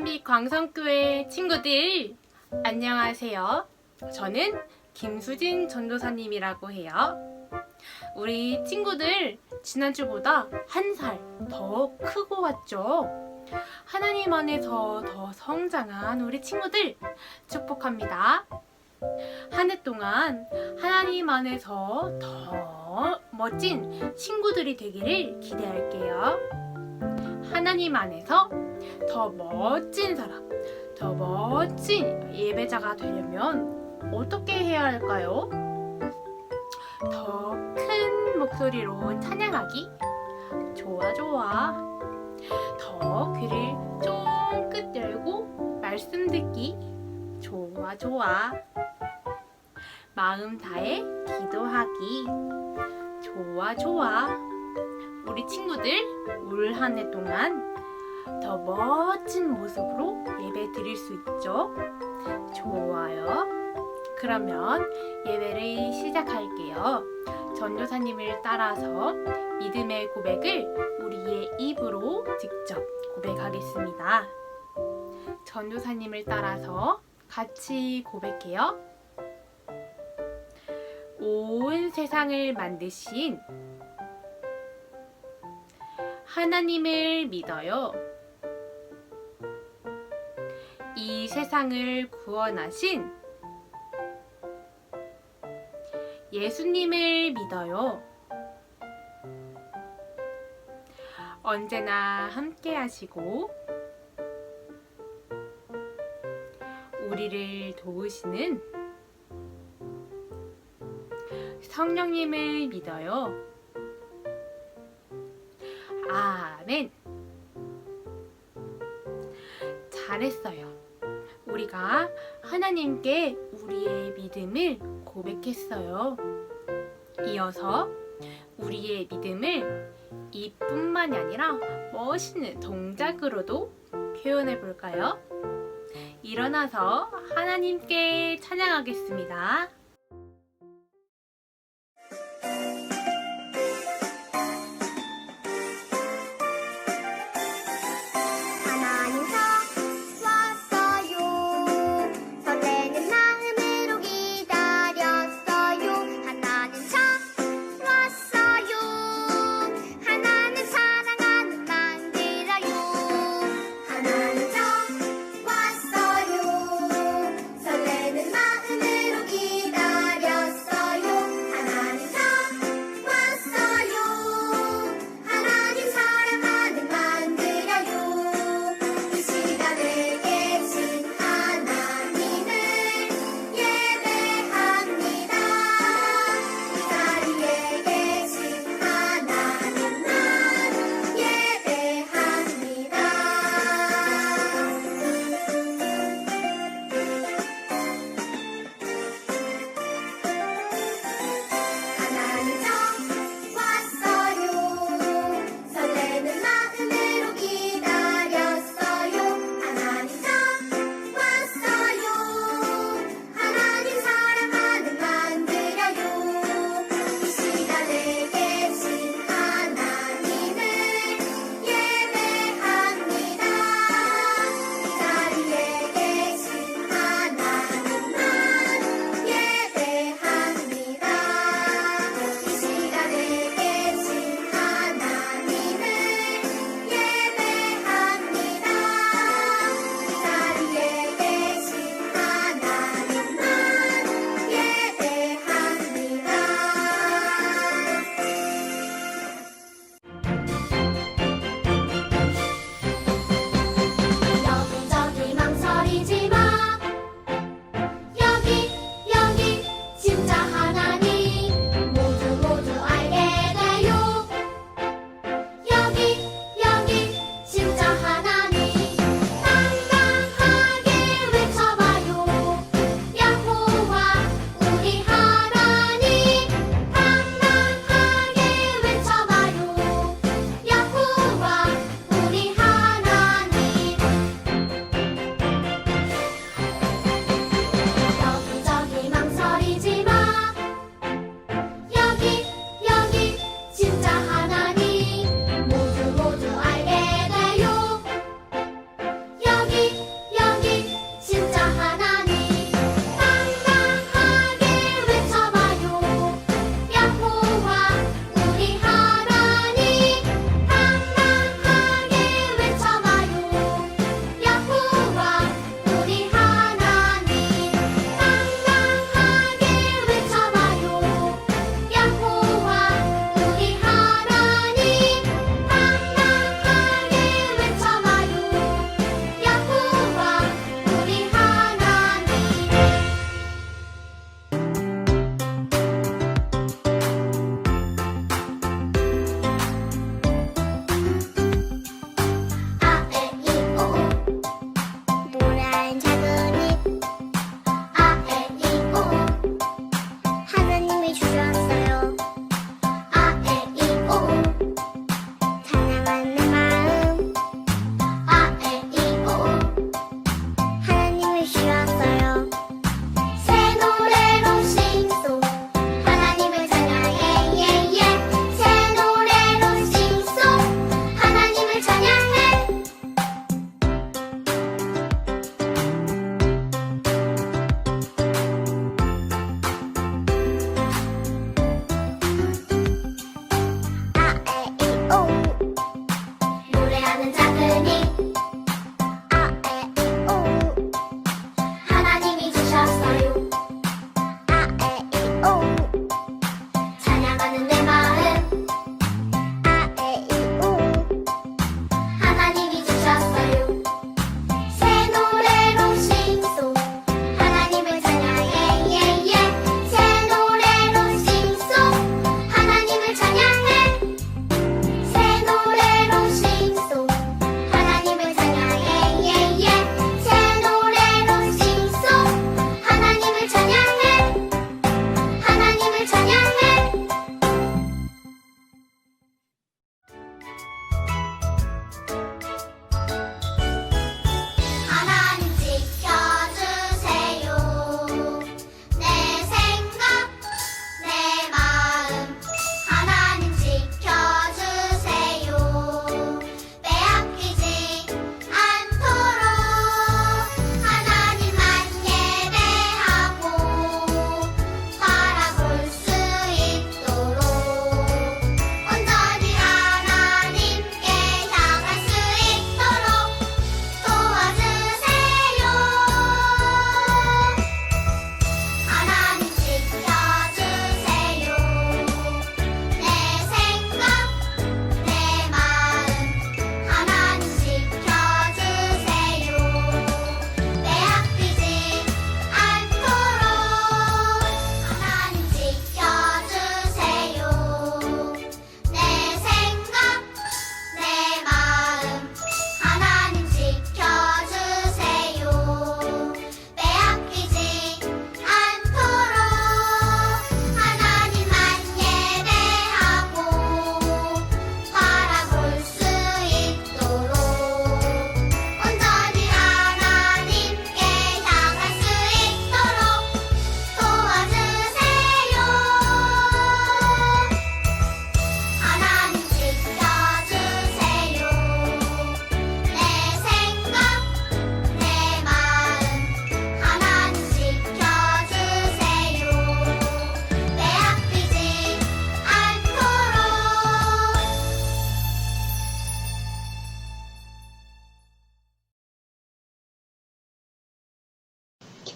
거룩한 빛 광성교회 친구들 안녕하세요. 저는 김수진 전도사님이라고 해요. 우리 친구들 지난주보다 한 살 더 크고 왔죠? 하나님 안에서 더 성장한 우리 친구들 축복합니다. 한 해 동안 하나님 안에서 더 멋진 친구들이 되기를 기대할게요. 하나님 안에서 더 멋진 사람, 더 멋진 예배자가 되려면 어떻게 해야 할까요? 더 큰 목소리로 찬양하기? 좋아, 좋아. 더 귀를 쫑긋 열고 말씀 듣기? 좋아, 좋아. 마음 다해 기도하기? 좋아, 좋아. 우리 친구들 올 한 해 동안 더 멋진 모습으로 예배 드릴 수 있죠? 좋아요. 그러면 예배를 시작할게요. 전도사님을 따라서 믿음의 고백을 우리의 입으로 직접 고백하겠습니다. 전도사님을 따라서 같이 고백해요. 온 세상을 만드신 하나님을 믿어요. 이 세상을 구원하신 예수님을 믿어요. 언제나 함께 하시고 우리를 도우시는 성령님을 믿어요. 아멘. 잘했어요. 우리가 하나님께 우리의 믿음을 고백했어요. 이어서 우리의 믿음을 이뿐만이 아니라 멋있는 동작으로도 표현해 볼까요? 일어나서 하나님께 찬양하겠습니다.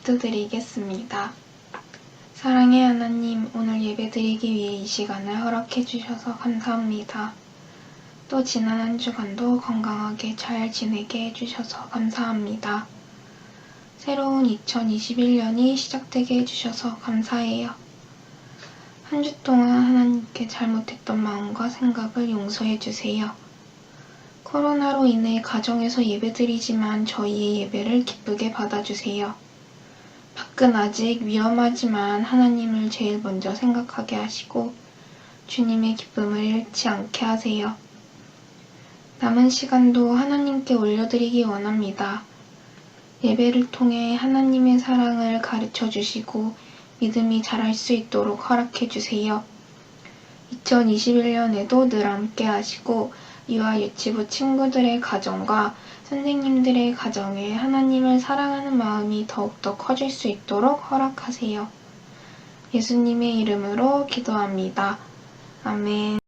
기도드리겠습니다. 사랑의 하나님, 오늘 예배드리기 위해 이 시간을 허락해 주셔서 감사합니다. 또 지난 한 주간도 건강하게 잘 지내게 해주셔서 감사합니다. 새로운 2021년이 시작되게 해주셔서 감사해요. 한 주 동안 하나님께 잘못했던 마음과 생각을 용서해 주세요. 코로나로 인해 가정에서 예배드리지만 저희의 예배를 기쁘게 받아주세요. 밖은 아직 위험하지만 하나님을 제일 먼저 생각하게 하시고 주님의 기쁨을 잃지 않게 하세요. 남은 시간도 하나님께 올려드리기 원합니다. 예배를 통해 하나님의 사랑을 가르쳐 주시고 믿음이 자랄 수 있도록 허락해 주세요. 2021년에도 늘 함께 하시고 이와 유치부 친구들의 가정과 선생님들의 가정에 하나님을 사랑하는 마음이 더욱더 커질 수 있도록 허락하세요. 예수님의 이름으로 기도합니다. 아멘.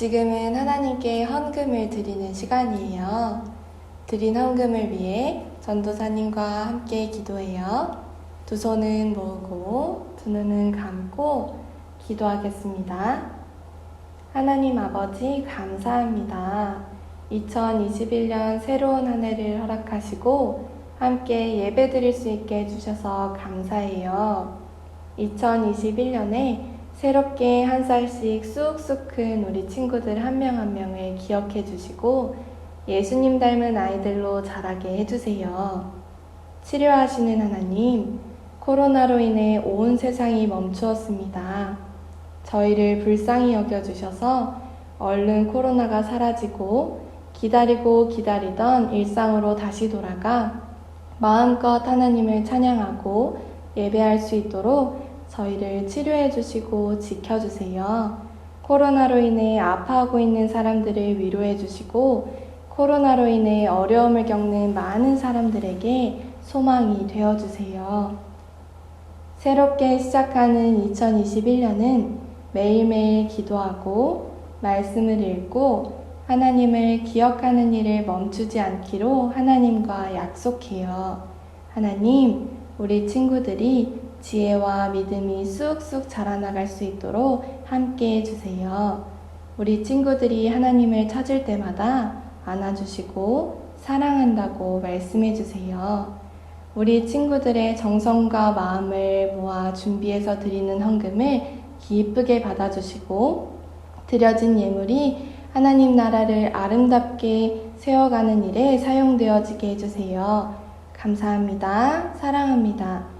지금은 하나님께 헌금을 드리는 시간이에요. 드린 헌금을 위해 전도사님과 함께 기도해요. 두 손은 모으고 두 눈은 감고 기도하겠습니다. 하나님 아버지 감사합니다. 2021년 새로운 한 해를 허락하시고 함께 예배 드릴 수 있게 해주셔서 감사해요. 2021년에 새롭게 한 살씩 쑥쑥 큰 우리 친구들 한명한 명을 기억해 주시고 예수님 닮은 아이들로 자라게 해주세요. 치료하시는 하나님, 코로나로 인해 온 세상이 멈추었습니다. 저희를 불쌍히 여겨주셔서 얼른 코로나가 사라지고 기다리고 기다리던 일상으로 다시 돌아가 마음껏 하나님을 찬양하고 예배할 수 있도록 저희를 치료해 주시고 지켜주세요. 코로나로 인해 아파하고 있는 사람들을 위로해 주시고 코로나로 인해 어려움을 겪는 많은 사람들에게 소망이 되어 주세요. 새롭게 시작하는 2021년은 매일매일 기도하고 말씀을 읽고 하나님을 기억하는 일을 멈추지 않기로 하나님과 약속해요. 하나님, 우리 친구들이 지혜와 믿음이 쑥쑥 자라나갈 수 있도록 함께 해주세요. 우리 친구들이 하나님을 찾을 때마다 안아주시고 사랑한다고 말씀해주세요. 우리 친구들의 정성과 마음을 모아 준비해서 드리는 헌금을 기쁘게 받아주시고 드려진 예물이 하나님 나라를 아름답게 세워가는 일에 사용되어지게 해주세요. 감사합니다. 사랑합니다.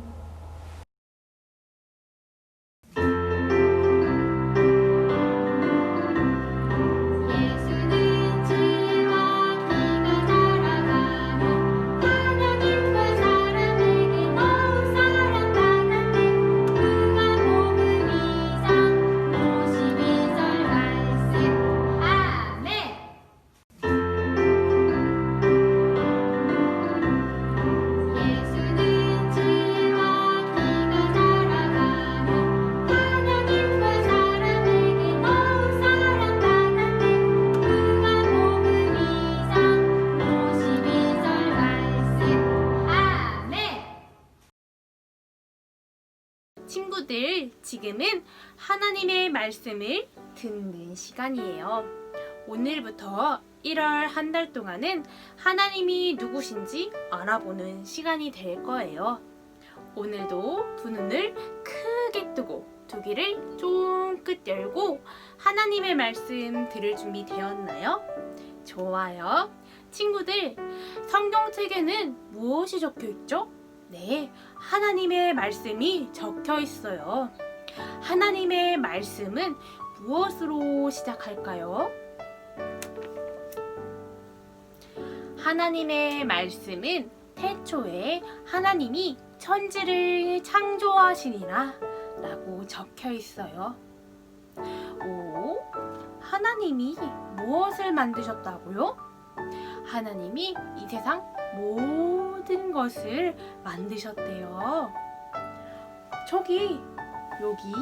하나님의 말씀을 듣는 시간이에요. 오늘부터 1월 한 달 동안은 하나님이 누구신지 알아보는 시간이 될 거예요. 오늘도 두 눈을 크게 뜨고 두 귀를 쫑긋 열고 하나님의 말씀 들을 준비 되었나요? 좋아요. 친구들, 성경책에는 무엇이 적혀 있죠? 네, 하나님의 말씀이 적혀 있어요. 하나님의 말씀은 무엇으로 시작할까요? 하나님의 말씀은 태초에 하나님이 천지를 창조하시니라 라고 적혀 있어요. 오, 하나님이 무엇을 만드셨다고요? 하나님이 이 세상 모든 것을 만드셨대요. 저기, 여기,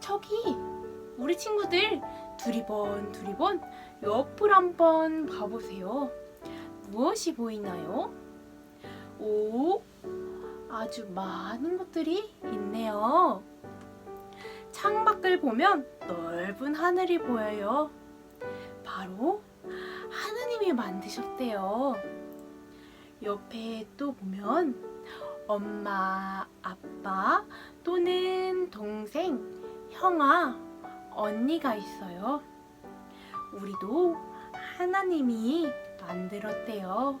저기, 우리 친구들 두리번 두리번 옆을 한번 봐보세요. 무엇이 보이나요? 오, 아주 많은 것들이 있네요. 창밖을 보면 넓은 하늘이 보여요. 바로 하느님이 만드셨대요. 옆에 또 보면 엄마, 아빠 또는 동생, 형아, 언니가 있어요. 우리도 하나님이 만들었대요.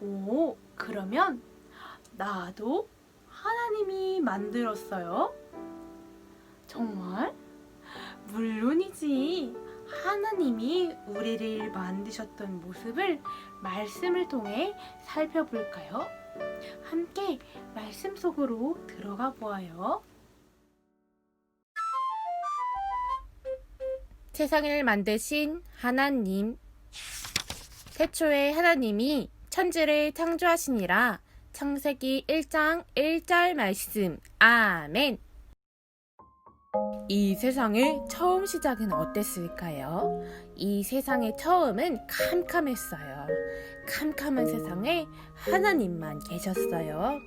오, 그러면 나도 하나님이 만들었어요? 정말? 물론이지. 하나님이 우리를 만드셨던 모습을 말씀을 통해 살펴볼까요? 함께 말씀 속으로 들어가 보아요. 세상을 만드신 하나님. 태초에 하나님이 천지를 창조하시니라. 창세기 1장 1절 말씀. 아멘. 이 세상의 처음 시작은 어땠을까요? 이 세상의 처음은 캄캄했어요. 캄캄한 세상에 하나님만 계셨어요.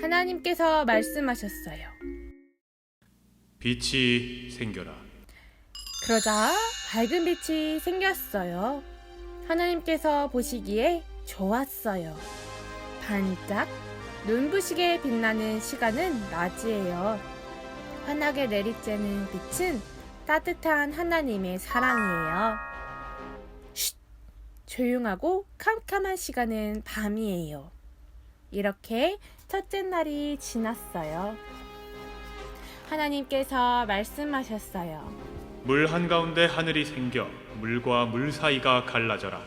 하나님께서 말씀하셨어요. 빛이 생겨라. 그러자 밝은 빛이 생겼어요. 하나님께서 보시기에 좋았어요. 반짝 눈부시게 빛나는 시간은 낮이에요. 환하게 내리쬐는 빛은 따뜻한 하나님의 사랑이에요. 쉿! 조용하고 캄캄한 시간은 밤이에요. 이렇게 첫째 날이 지났어요. 하나님께서 말씀하셨어요. 물 한가운데 하늘이 생겨 물과 물 사이가 갈라져라.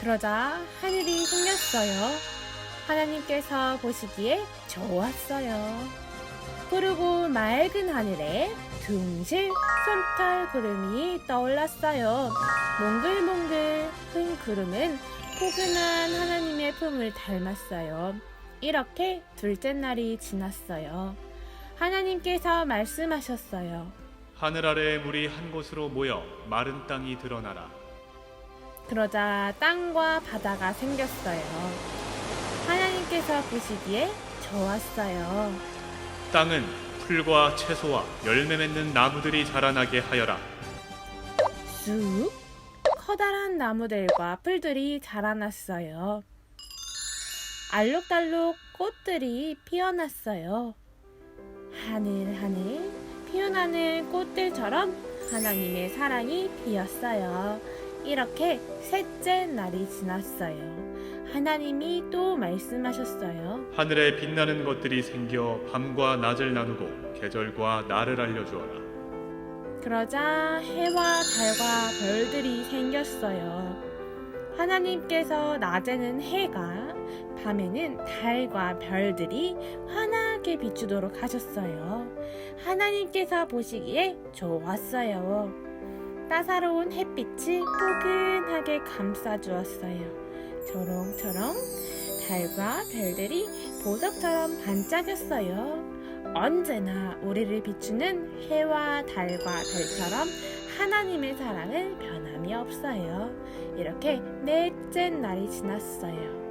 그러자 하늘이 생겼어요. 하나님께서 보시기에 좋았어요. 푸르고 맑은 하늘에 둥실 솜털 구름이 떠올랐어요. 몽글몽글 큰 구름은 포근한 하나님의 품을 닮았어요. 이렇게 둘째 날이 지났어요. 하나님께서 말씀하셨어요. 하늘 아래 물이 한 곳으로 모여 마른 땅이 드러나라. 그러자 땅과 바다가 생겼어요. 하나님께서 보시기에 좋았어요. 땅은 풀과 채소와 열매 맺는 나무들이 자라나게 하여라. 쑥 커다란 나무들과 풀들이 자라났어요. 알록달록 꽃들이 피어났어요. 하늘하늘 피어나는 꽃들처럼 하나님의 사랑이 피었어요. 이렇게 셋째 날이 지났어요. 하나님이 또 말씀하셨어요. 하늘에 빛나는 것들이 생겨 밤과 낮을 나누고 계절과 날을 알려주어라. 그러자 해와 달과 별들이 생겼어요. 하나님께서 낮에는 해가, 밤에는 달과 별들이 환하게 비추도록 하셨어요. 하나님께서 보시기에 좋았어요. 따사로운 햇빛이 포근하게 감싸주었어요. 초롱초롱 달과 별들이 보석처럼 반짝였어요. 언제나 우리를 비추는 해와 달과 별처럼 하나님의 사랑은 변함이 없어요. 이렇게 넷째 날이 지났어요.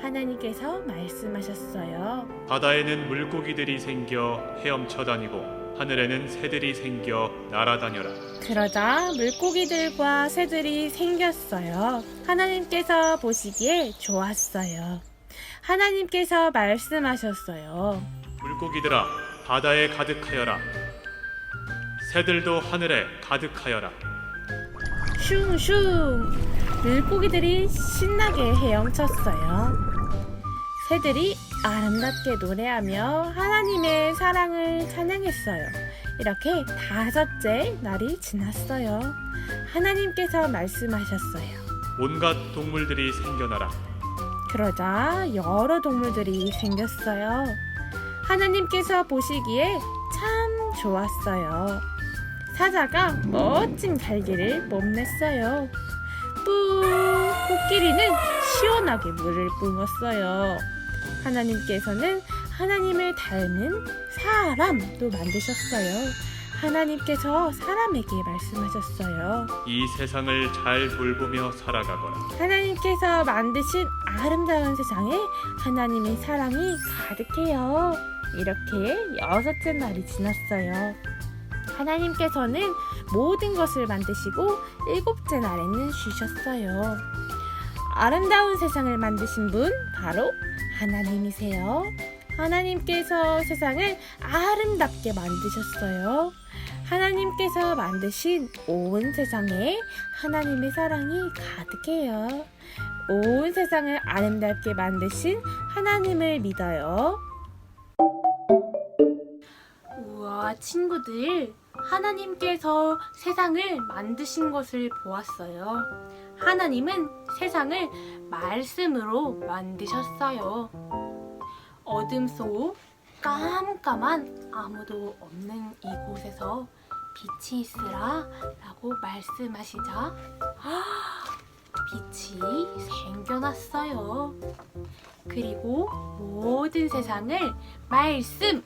하나님께서 말씀하셨어요. 바다에는 물고기들이 생겨 헤엄쳐 다니고 하늘에는 새들이 생겨 날아다녀라. 그러자 물고기들과 새들이 생겼어요. 하나님께서 보시기에 좋았어요. 하나님께서 말씀하셨어요. 물고기들아 바다에 가득하여라. 새들도 하늘에 가득하여라. 슝슝 물고기들이 신나게 헤엄쳤어요. 새들이 아름답게 노래하며 하나님의 사랑을 찬양했어요. 이렇게 다섯째 날이 지났어요. 하나님께서 말씀하셨어요. 온갖 동물들이 생겨나라. 그러자 여러 동물들이 생겼어요. 하나님께서 보시기에 참 좋았어요. 사자가 멋진 갈기를 뽐냈어요. 뿌 코끼리는 시원하게 물을 뿜었어요. 하나님께서는 하나님을 닮은 사람도 만드셨어요. 하나님께서 사람에게 말씀하셨어요. 이 세상을 잘 돌보며 살아가거라. 하나님께서 만드신 아름다운 세상에 하나님의 사랑이 가득해요. 이렇게 여섯째 날이 지났어요. 하나님께서는 모든 것을 만드시고 일곱째 날에는 쉬셨어요. 아름다운 세상을 만드신 분 바로 하나님이세요. 하나님께서 세상을 아름답게 만드셨어요. 하나님께서 만드신 온 세상에 하나님의 사랑이 가득해요. 온 세상을 아름답게 만드신 하나님을 믿어요. 우와, 친구들. 하나님께서 세상을 만드신 것을 보았어요. 하나님은 세상을 말씀으로 만드셨어요. 어둠 속 깜깜한 아무도 없는 이곳에서 빛이 있으라 라고 말씀하시자 빛이 생겨났어요. 그리고 모든 세상을 말씀으로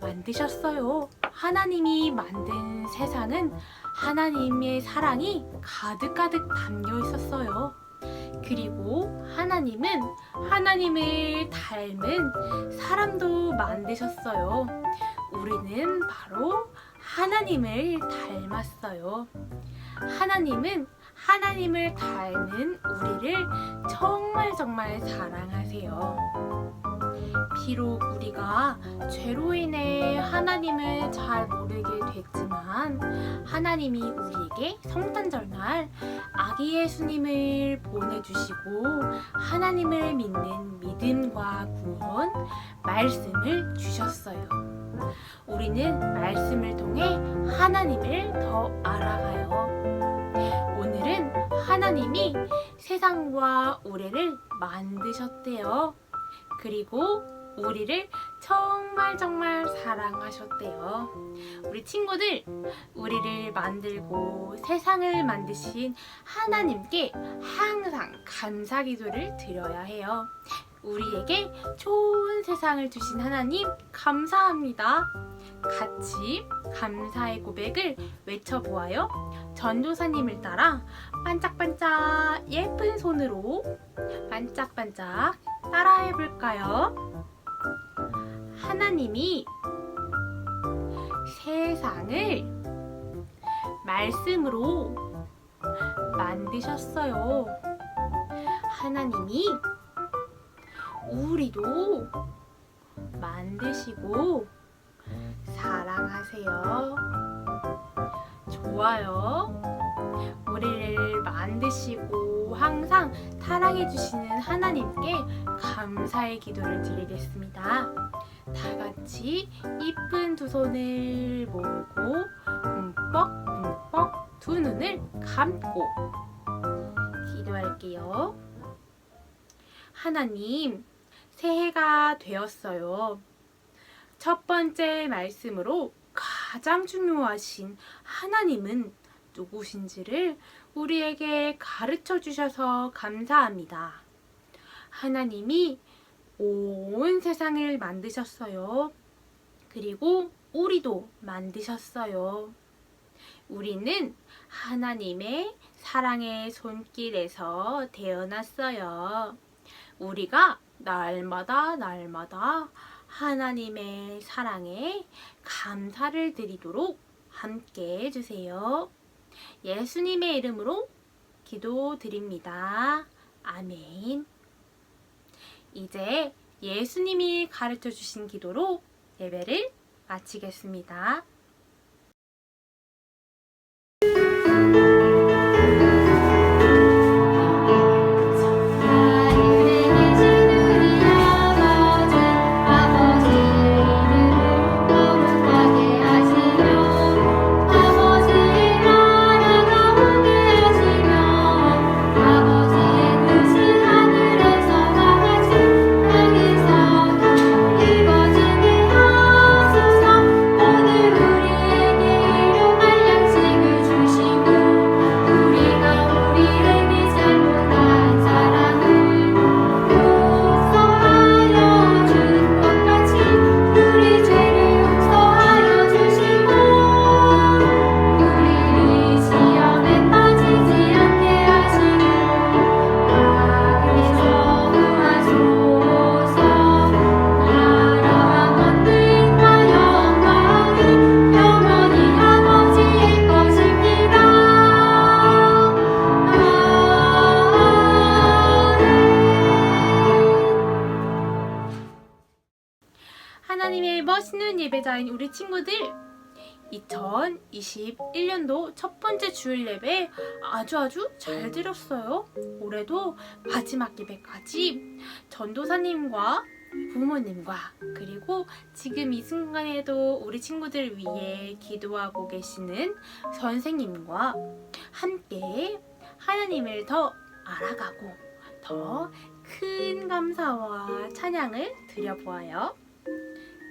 만드셨어요. 하나님이 만든 세상은 하나님의 사랑이 가득가득 담겨 있었어요. 그리고 하나님은 하나님을 닮은 사람도 만드셨어요. 우리는 바로 하나님을 닮았어요. 하나님은 하나님을 닮은 우리를 정말 정말 사랑하세요. 비록 우리가 죄로 인해 하나님을 잘 모르게 됐지만 하나님이 우리에게 성탄절 날 아기 예수님을 보내주시고 하나님을 믿는 믿음과 구원, 말씀을 주셨어요. 우리는 말씀을 통해 하나님을 더 알아가요. 하나님이 세상과 우리를 만드셨대요. 그리고 우리를 정말 정말 사랑하셨대요. 우리 친구들, 우리를 만들고 세상을 만드신 하나님께 항상 감사 기도를 드려야 해요. 우리에게 좋은 세상을 주신 하나님 감사합니다. 같이 감사의 고백을 외쳐보아요. 전도사님을 따라 반짝반짝 예쁜 손으로 반짝반짝 따라해 볼까요? 하나님이 세상을 말씀으로 만드셨어요. 하나님이 우리도 만드시고 사랑하세요. 좋아요. 우리를 만드시고 항상 사랑해주시는 하나님께 감사의 기도를 드리겠습니다. 다 같이 이쁜 두 손을 모으고 움뻑 움뻑 두 눈을 감고 기도할게요. 하나님, 새해가 되었어요. 첫 번째 말씀으로 가장 중요하신 하나님은 누구신지를 우리에게 가르쳐 주셔서 감사합니다. 하나님이 온 세상을 만드셨어요. 그리고 우리도 만드셨어요. 우리는 하나님의 사랑의 손길에서 태어났어요. 우리가 날마다 날마다 하나님의 사랑에 감사를 드리도록 함께 해주세요. 예수님의 이름으로 기도드립니다. 아멘. 이제 예수님이 가르쳐 주신 기도로 예배를 마치겠습니다. 2021년도 첫 번째 주일 예배 아주 아주 잘 드렸어요. 올해도 마지막 예배까지 전도사님과 부모님과 그리고 지금 이 순간에도 우리 친구들 위해 기도하고 계시는 선생님과 함께 하나님을 더 알아가고 더 큰 감사와 찬양을 드려보아요.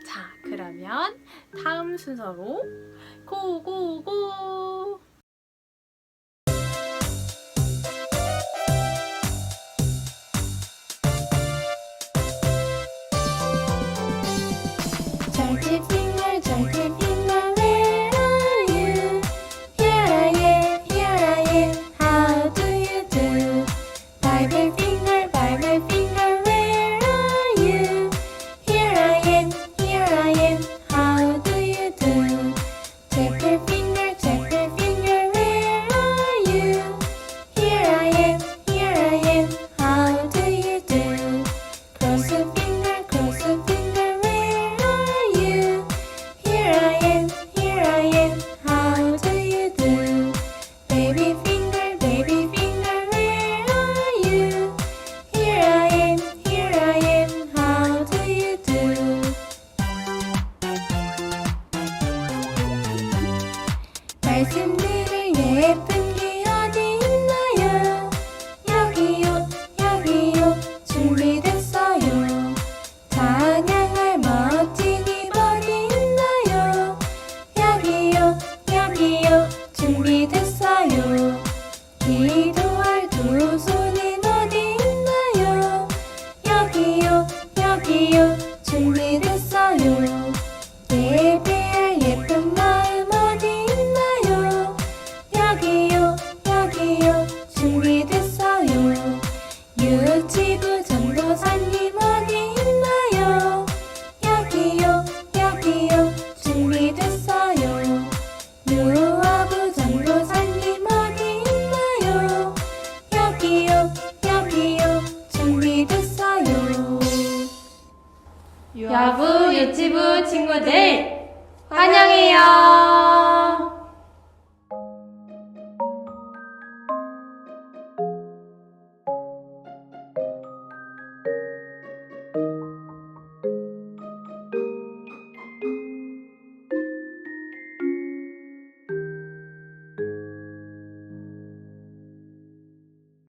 자, 그러면 다음 순서로 고고고!